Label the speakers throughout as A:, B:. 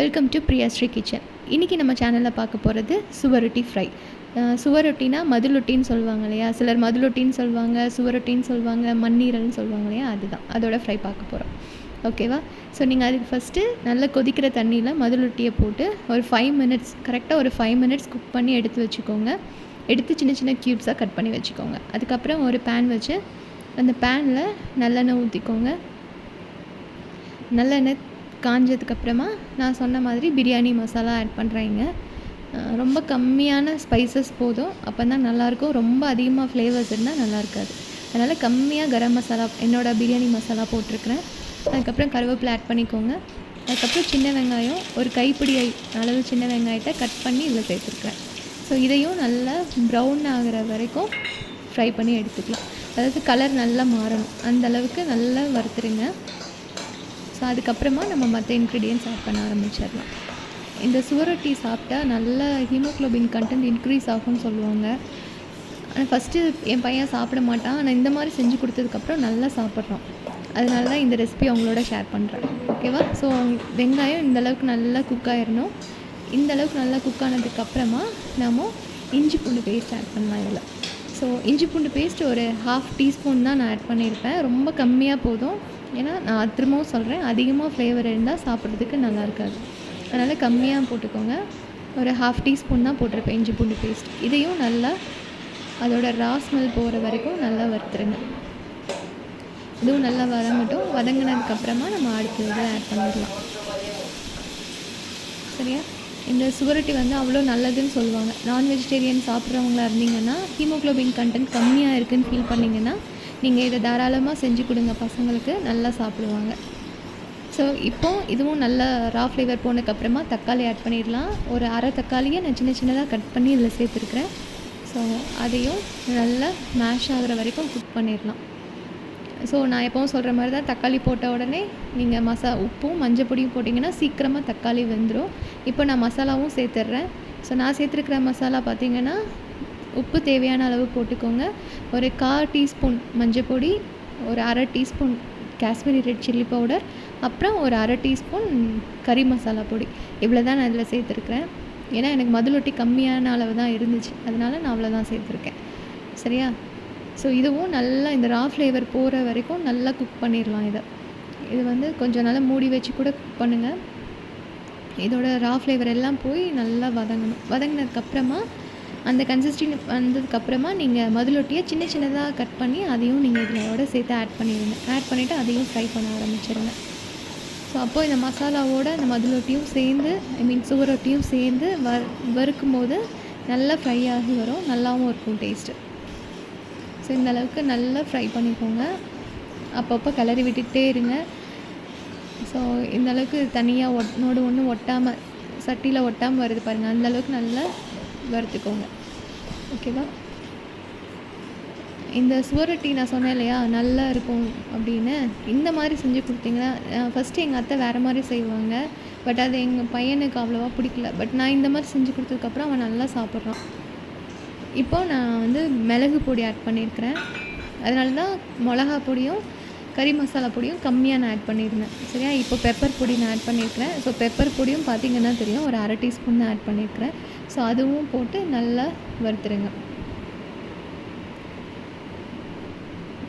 A: Welcome to பிரியாஸ்ரீ kitchen இன்றைக்கி நம்ம சேனலில் பார்க்க போகிறது சுவரொட்டி ஃப்ரை சுவரொட்டினா மதுலொட்டின்னு சொல்லுவாங்க இல்லையா? சிலர் மதுலொட்டின்னு சொல்லுவாங்க சுவரொட்டின்னு சொல்லுவாங்க மண்ணீரல்னு சொல்லுவாங்க இல்லையா? அதுதான். அதோட ஃப்ரை பார்க்க போகிறோம் ஓகேவா ஸோ நீங்கள் அதுக்கு ஃபஸ்ட்டு நல்லா கொதிக்கிற தண்ணியில் மதுலொட்டியை போட்டு ஒரு ஃபைவ் மினிட்ஸ் கரெக்டாக ஒரு ஃபைவ் மினிட்ஸ் குக் பண்ணி எடுத்து வச்சுக்கோங்க. எடுத்து சின்ன சின்ன க்யூப்ஸாக கட் பண்ணி வச்சுக்கோங்க. அதுக்கப்புறம் ஒரு பேன் வச்சு அந்த பேனில் நல்லெண்ணெய் ஊற்றிக்கோங்க நல்லெண்ணெய் காஞ்சதுக்கப்புறமா நான் சொன்ன மாதிரி பிரியாணி மசாலா ஆட் பண்ணுறேங்க ரொம்ப கம்மியான ஸ்பைசஸ் போதும். அப்போ தான் நல்லாயிருக்கும் ரொம்ப அதிகமாக ஃப்ளேவர்ஸ் இருந்தால் நல்லா இருக்காது அதனால் கம்மியாக கரம் மசாலா என்னோடய பிரியாணி மசாலா போட்டிருக்கிறேன். அதுக்கப்புறம் கருவேப்பிலை ஆட் பண்ணிக்கோங்க. அதுக்கப்புறம் சின்ன வெங்காயம் ஒரு கைப்பிடி அளவு சின்ன வெங்காயத்தை கட் பண்ணி இதில் சேர்த்துருக்குறேன். ஸோ இதையும் நல்லா ப்ரௌன் ஆகிற வரைக்கும் ஃப்ரை பண்ணி எடுத்துக்கலாம். அதாவது கலர் நல்லா மாறணும். அந்த அளவுக்கு நல்லா வறுத்துருங்க. ஸோ அதுக்கப்புறமா நம்ம மற்ற இன்க்ரீடியன்ஸ் ஆட் பண்ண ஆரம்பிச்சிடலாம். இந்த சுவரொட்டி சாப்பிட்டா நல்ல ஹீமோக்ளோபின் கண்டென்ட் இன்க்ரீஸ் ஆகும்னு சொல்லுவாங்க. ஆனால் ஃபஸ்ட்டு என் பையன் சாப்பிட மாட்டான். ஆனால் இந்த மாதிரி செஞ்சு கொடுத்ததுக்கப்புறம் நல்லா சாப்பிட்றான். அதனால தான் இந்த ரெசிபி அவங்களோட ஷேர் பண்ணுறேன் ஓகேவா ஸோ வெங்காயம் இந்தளவுக்கு நல்லா குக் ஆயிடணும் இந்த அளவுக்கு நல்லா குக் ஆனதுக்கப்புறமா நம்ம இஞ்சி பூண்டு பேஸ்ட் ஆட் பண்ணலாம் இதில். ஸோ இஞ்சி பூண்டு பேஸ்ட் ஒரு ஹாஃப் டீஸ்பூன் தான் நான் ஆட் பண்ணியிருப்பேன். ரொம்ப கம்மியாக போதும். ஏன்னா நான் திரும்பவும் சொல்கிறேன் அதிகமாக ஃப்ளேவர் இருந்தால் சாப்பிட்றதுக்கு நல்லா இருக்காது அதனால் கம்மியாக போட்டுக்கோங்க. ஒரு ஹாஃப் டீஸ்பூன் தான் போட்டிருப்பேன் இஞ்சி பூண்டு பேஸ்ட் இதையும் நல்லா அதோட ரா ஸ்மெல் போகிற வரைக்கும் நல்லா வறுத்துருங்க. இதுவும் நல்லா வதங்கட்டும். வதங்கினதுக்கப்புறமா நம்ம அடுத்து இதை ஆட் பண்ணிடலாம். சரியா? இந்த சுவரொட்டி வந்து அவ்வளோ நல்லதுன்னு சொல்லுவாங்க. நான் வெஜிடேரியன் சாப்பிட்றவங்களா இருந்தீங்கன்னா ஹீமோக்ளோபின் கண்டென்ட் கம்மியாக இருக்குதுன்னு ஃபீல் பண்ணிங்கன்னா நீங்கள் இதை தாராளமாக செஞ்சு கொடுங்க. பசங்களுக்கு நல்லா சாப்பிடுவாங்க. ஸோ இப்போ இதுவும் நல்ல ரா ஃப்ளேவர் போனதுக்கப்புறமா தக்காளி ஆட் பண்ணிடலாம். ஒரு அரை தக்காளியை நான் சின்ன சின்னதாக கட் பண்ணி இதில் சேர்த்துருக்குறேன். ஸோ அதையும் நல்லா மேஷ் ஆகிற வரைக்கும் குக் பண்ணிடலாம். ஸோ நான் எப்போவும் சொல்கிற மாதிரி தான் தக்காளி போட்ட உடனே நீங்கள் மசா உப்பும் மஞ்சள் பொடியும் போட்டிங்கன்னா சீக்கிரமாக தக்காளி வெந்துடும் இப்போ நான் மசாலாவும் சேர்த்துட்றேன். ஸோ நான் சேர்த்துருக்கிற மசாலா பார்த்திங்கன்னா உப்பு தேவையான அளவு போட்டுக்கோங்க. ஒரு கால் டீஸ்பூன் மஞ்சள் பொடி ஒரு அரை teaspoon Kashmiri red chilli powder அப்புறம் ஒரு அரை டீஸ்பூன் கறி மசாலா பொடி. இவ்வளோ தான் நான் இதில் சேர்த்துருக்குறேன். ஏன்னா எனக்கு மதுளொட்டி கம்மியான அளவு தான் இருந்துச்சு. அதனால் நான் அவ்வளோ தான் சேர்த்துருக்கேன். சரியா? ஸோ இதுவும் நல்லா இந்த ரா ஃப்ளேவர் போகிற வரைக்கும் நல்லா குக் பண்ணிடலாம் இதை. இது வந்து கொஞ்சம் நல்லா மூடி வச்சு கூட குக் பண்ணுங்கள் இதோட ரா ஃப்ளேவர் எல்லாம் போய் நல்லா வதங்கணும். வதங்கினதுக்கப்புறமா அந்த கன்சிஸ்டன்ட் வந்ததுக்கப்புறமா நீங்கள் மதுளொட்டியை சின்ன சின்னதாக கட் பண்ணி அதையும் நீங்கள் இதோட சேர்த்து ஆட் பண்ணிடுங்க ஆட் பண்ணிவிட்டு அதையும் ஃப்ரை பண்ண ஆரம்பிச்சிடுங்க ஸோ அப்போது இந்த மசாலாவோட அந்த மதுளொட்டியும் சேர்ந்து ஐ மீன் சுவரொட்டியும் சேர்ந்து வ வறுக்கும் போது நல்லா ஃப்ரை ஆகி வரும். நல்லாவும் இருக்கும் டேஸ்ட்டு ஸோ இந்த அளவுக்கு நல்லா ஃப்ரை பண்ணிக்கோங்க. அப்பப்போ கிளறி விட்டுகிட்டே இருங்க. ஸோ இந்த அளவுக்கு தனியாக ஒன்னோடு ஒன்று ஒட்டாமல் சட்டியில் ஒட்டாமல் வருது பாருங்கள் அந்தளவுக்கு நல்லா வறுத்துக்கோங்க. ஓகேவா? இந்த சுவரொட்டி நான் சொன்னேன் இல்லையா நல்லா இருக்கும் அப்படின்னு. இந்த மாதிரி செஞ்சு கொடுத்தீங்கன்னா ஃபஸ்ட்டு எங்கள் அத்தை வேறு மாதிரி செய்வாங்க. பட் அது எங்கள் பையனுக்கு அவ்வளோவா பிடிக்கல. பட் நான் இந்த மாதிரி செஞ்சு கொடுத்ததுக்கப்புறம் அவன் நல்லா சாப்பிட்றான். இப்போ நான் வந்து மிளகு பொடி ஆட் பண்ணியிருக்கிறேன். அதனால தான் மிளகா பொடியும் கறி மசாலா பொடியும் கம்மியாக நான் ஆட் பண்ணியிருந்தேன். சரியா? இப்போ பெப்பர் பொடி நான் ஆட் பண்ணியிருக்கிறேன். ஸோ பெப்பர் பொடியும் பார்த்திங்கன்னா தெரியும். ஒரு அரை டீஸ்பூன் தான் ஆட் பண்ணியிருக்கிறேன். ஸோ அதுவும் போட்டு நல்லா வறுத்துருங்க.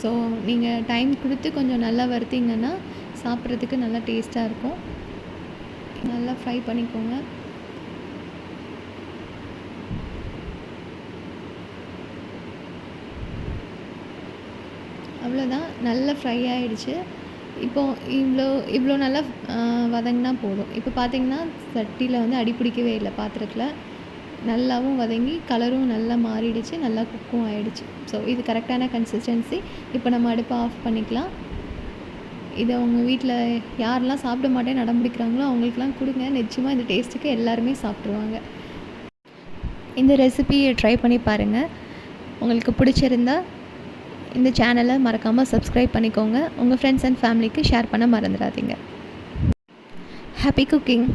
A: ஸோ நீங்கள் டைம் கொடுத்து கொஞ்சம் நல்லா வறுத்திங்கன்னா சாப்பிட்றதுக்கு நல்லா டேஸ்ட்டாக இருக்கும். நல்லா ஃப்ரை பண்ணிக்கோங்க. அவ்வளோதான் நல்லா ஃப்ரை ஆகிடுச்சு இப்போது இவ்வளோ இவ்வளோ நல்லா வதங்கினா போதும். இப்போ பார்த்திங்கன்னா சட்டியில் வந்து அடி பிடிக்கவே இல்லை பாத்திரத்தில். நல்லாவும் வதங்கி கலரும் நல்லா மாறிடுச்சு நல்லா குக்கும் ஆகிடுச்சு ஸோ இது கரெக்டான கன்சிஸ்டன்சி இப்போ நம்ம அடுப்பை ஆஃப் பண்ணிக்கலாம். இதை அவங்க வீட்டில் யாரெல்லாம் சாப்பிட மாட்டேன் நடம் பிடிக்கிறாங்களோ அவங்களுக்குலாம் கொடுங்க. நிச்சயமாக இந்த டேஸ்ட்டுக்கு எல்லாருமே சாப்பிட்ருவாங்க இந்த ரெசிபியை ட்ரை பண்ணி பாருங்கள் உங்களுக்கு பிடிச்சிருந்தா இந்த சேனலை மறக்காமல் சப்ஸ்கிரைப் பண்ணிக்கோங்க. உங்கள் ஃப்ரெண்ட்ஸ் அண்ட் ஃபேமிலிக்கு ஷேர் பண்ண மறந்துடாதீங்க. Happy cooking